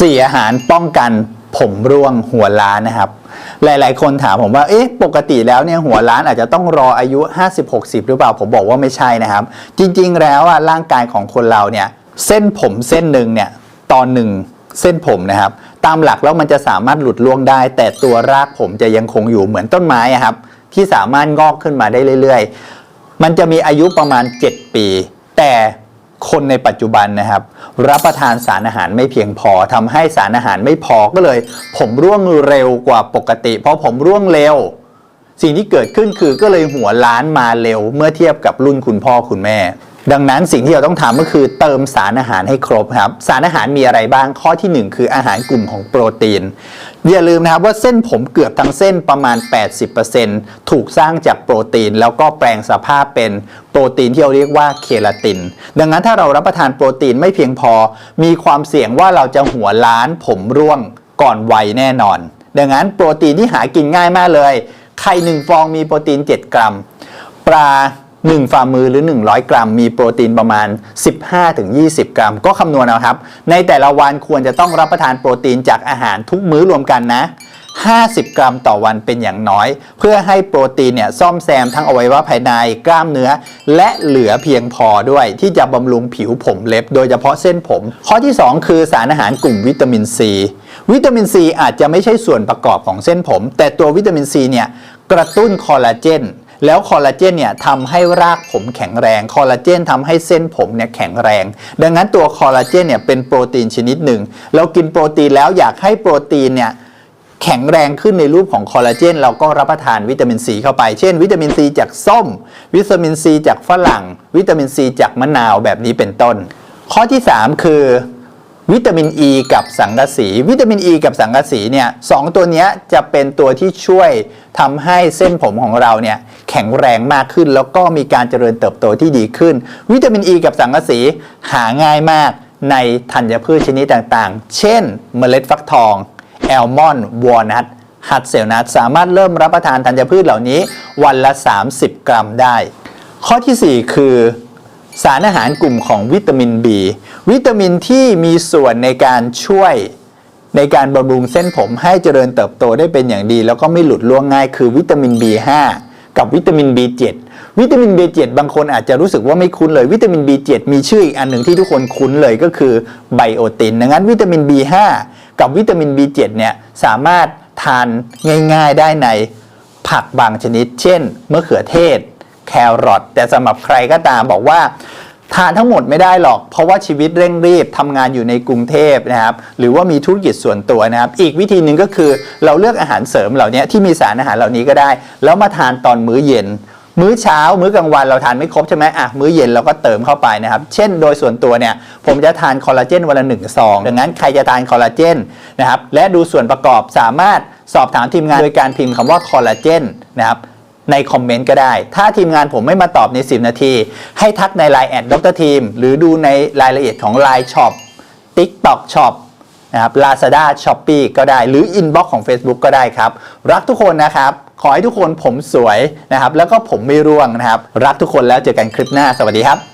สี่อาหารป้องกันผมร่วงหัวล้านนะครับ หลาย ๆ คนถามผมว่า เอ๊ะ ปกติแล้วเนี่ยหัวล้านอาจจะต้องรออายุ 50-60 หรือเปล่า ผมบอกว่าไม่ใช่นะครับ จริง ๆ แล้วอะร่างกายของคนเราเนี่ย เส้นผมเส้นหนึ่งเนี่ยตอนหนึ่งเส้นผมนะครับ ตามหลักแล้วมันจะสามารถหลุดล่วงได้ แต่ตัวรากผมจะยังคงอยู่เหมือนต้นไม้อะครับ ที่สามารถงอกขึ้นมาได้เรื่อย ๆ มันจะมีอายุประมาณ 7 ปี แต่ คนในปัจจุบันนะครับ รับประทานสารอาหารไม่เพียงพอทำให้สารอาหารไม่พอก็เลย ผมร่วงเร็วกว่าปกติ เพราะผมร่วงเร็ว สิ่งที่เกิดขึ้นคือก็เลยหัวล้านมาเร็ว เมื่อเทียบกับรุ่นคุณพ่อคุณแม่ ดังนั้นสิ่งที่เราต้องทำก็คือเติมสารอาหารให้ครบครับ สารอาหารมีอะไรบ้างข้อทีหนึ่1 คืออาหารกลุ่มของโปรตีน อย่าลืมนะครับว่าเส้นผมเกือบทั้งเส้นประมาณ 80%ถูกสร้างจากโปรตีน แล้วก็แปลงสภาพเป็นโปรตีนที่เราเรียกว่าเคลาติน ดังนั้นถ้าเรารับประทานโปรตีนไม่เพียงพอ มีความเสี่ยงว่าเราจะหัวล้านผมร่วงก่อนวัยแน่นอน ดังนั้นโปรตีนที่หากินง่ายมากเลย ไข่หนึ่งฟองมีโปรตีน 7 กรัม ปลา 1 ฝ่ามือหรือ 100 กรัม มีโปรตีนประมาณ 15-20 กรัม ก็คำนวณเอาครับ ในแต่ละวันควรจะต้องรับประทานโปรตีนจากอาหารทุกมื้อรวมกันนะ 50 กรัมต่อวันเป็นอย่างน้อย เพื่อให้โปรตีนเนี่ยซ่อมแซมทั้งอวัยวะภายในกล้ามเนื้อ และเหลือเพียงพอด้วยที่จะบำรุงผิวผมเล็บ โดยเฉพาะเส้นผม ข้อที่ 2 คือสารอาหารกลุ่มวิตามินซีวิตามินซีอาจจะไม่ใช่ส่วนประกอบของเส้นผม แต่ตัววิตามินซีเนี่ยกระตุ้นคอลลาเจน แล้วคอลลาเจนเนี่ยทำให้รากผมแข็งแรง คอลลาเจนทำให้เส้นผมเนี่ยแข็งแรง ดังนั้นตัวคอลลาเจนเนี่ยเป็นโปรตีนชนิดหนึ่ง เรากินโปรตีนแล้วอยากให้โปรตีนเนี่ยแข็งแรงขึ้นในรูปของคอลลาเจนเราก็รับประทานวิตามินซีเข้าไป เช่น วิตามินซีจากส้ม วิตามินซีจากฝรั่ง วิตามินซีจากมะนาวแบบนี้เป็นต้น ข้อที่ 3 คือ วิตามินอ e ีกับสังกะสี วิตามินอ e ีกับสังกะสีเนี่ยสองตัวนี้จะเป็นตัวที่ช่วยทำให้เส้นผมของเราเนี่ยแข็งแรงมากขึ้น แล้วก็มีการเจริญเติบโตที่ดีขึ้น วิตามินอ e ีกับสังกะสีหาง่ายมากในธัญพืชชนิดต่างๆ เช่น เมล็ดฟักทองแอลมอนด์วอลนัทฮัตเซลนัทสามารถเริ่มรับประทานธัญพืชเหล่านี้วันละ 30 กรัมได้ ข้อทีสี่4 คือ สารอาหารกลุ่มของวิตามิน B วิตามินที่มีส่วนในการช่วยในการบำรุงเส้นผมให้เจริญเติบโตได้เป็นอย่างดี แล้วก็ไม่หลุดล่วงง่ายคือวิตามิน B5 กับวิตามิน B7 วิตามิน B7 บางคนอาจจะรู้สึกว่าไม่คุ้นเลยวิตามิน B7 มีชื่ออีกอันหนึ่งที่ทุกคนคุ้นเลยก็คือไบโอตินดังนั้นวิตามิน B5 กับวิตามิน B7 เนี่ยสามารถทานง่าย ๆได้ในผักบางชนิด เช่นมะเขือเทศ แครอทแต่สำหรับใครก็ตามบอกว่าทานทั้งหมดไม่ได้หรอก เพราะว่าชีวิตเร่งรีบทำงานอยู่ในกรุงเทพนะครับ หรือว่ามีธุรกิจส่วนตัวนะครับ อีกวิธีหนึ่งก็คือเราเลือกอาหารเสริมเหล่านี้ที่มีสารอาหารเหล่านี้ก็ได้ แล้วมาทานตอนมื้อเย็น มื้อเช้า มื้อกลางวันเราทานไม่ครบใช่ไหมอะมื้อเย็นเราก็เติมเข้าไปนะครับ เช่นโดยส่วนตัวเนี่ย ผมจะทานคอลลาเจนวันละหนึ่งซองดังนั้นใครจะทานคอลลาเจนนะครับและดูส่วนประกอบสามารถสอบถามทีมงานโดยการพิมพ์คำว่าคอลลาเจนนะครับ ในคอมเมนต์ก็ได้ ถ้าทีมงานผมไม่มาตอบใน 10 นาที ให้ทักใน Line แอดดรทีมหรือดูในรายละเอียดของ Line Shop TikTok Shop นะครับ Lazada Shopee ก็ได้ หรือ Inbox ของ Facebook ก็ได้ครับ รักทุกคนนะครับ ขอให้ทุกคนผมสวยนะครับ แล้วก็ผมไม่ร่วงนะครับ รักทุกคนแล้วเจอกันคลิปหน้า สวัสดีครับ